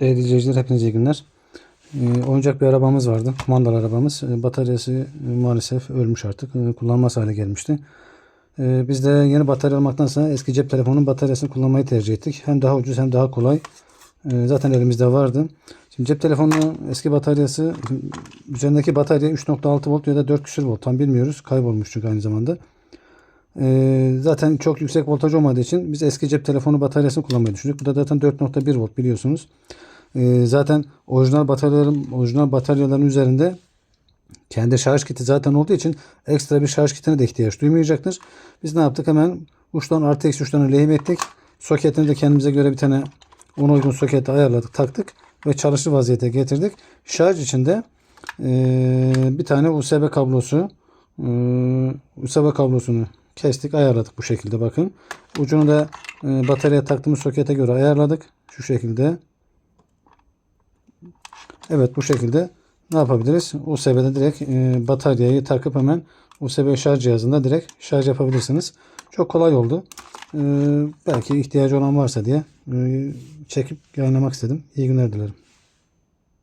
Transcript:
Değerli izleyiciler hepinize iyi günler. Ee, oyuncak bir arabamız vardı. Kumandalı arabamız. Ee, bataryası e, maalesef ölmüş artık. Ee, kullanmaz hale gelmişti. Biz de yeni batarya almaktansa eski cep telefonunun bataryasını kullanmayı tercih ettik. Hem daha ucuz hem daha kolay. Zaten elimizde vardı. Şimdi cep telefonunun eski bataryası üzerindeki batarya 3.6 volt ya da 4 küsur volt tam bilmiyoruz. Kaybolmuş çünkü aynı zamanda. Zaten çok yüksek voltaj olmadığı için biz eski cep telefonu bataryasını kullanmayı düşündük. Bu da zaten 4.1 volt biliyorsunuz. Ee, zaten orijinal bataryaların orijinal bataryaların üzerinde kendi şarj kiti zaten olduğu için ekstra bir şarj kitine de ihtiyaç duymayacaktır. Biz ne yaptık? Hemen uçtan eksi uçlarını lehim ettik. Soketini de kendimize göre bir tane ona uygun soketi ayarladık, taktık ve çalışır vaziyete getirdik. Şarj içinde ee, bir tane USB kablosu ee, USB kablosunu kestik, ayarladık bu şekilde bakın. Ucunu da e, bataryaya taktığımız sokete göre ayarladık. Şu şekilde. Evet bu şekilde ne yapabiliriz? USB'de direkt e, bataryayı takıp hemen USB şarj cihazında direkt şarj yapabilirsiniz. Çok kolay oldu. E, belki ihtiyacı olan varsa diye e, çekip yayınlamak istedim. İyi günler dilerim.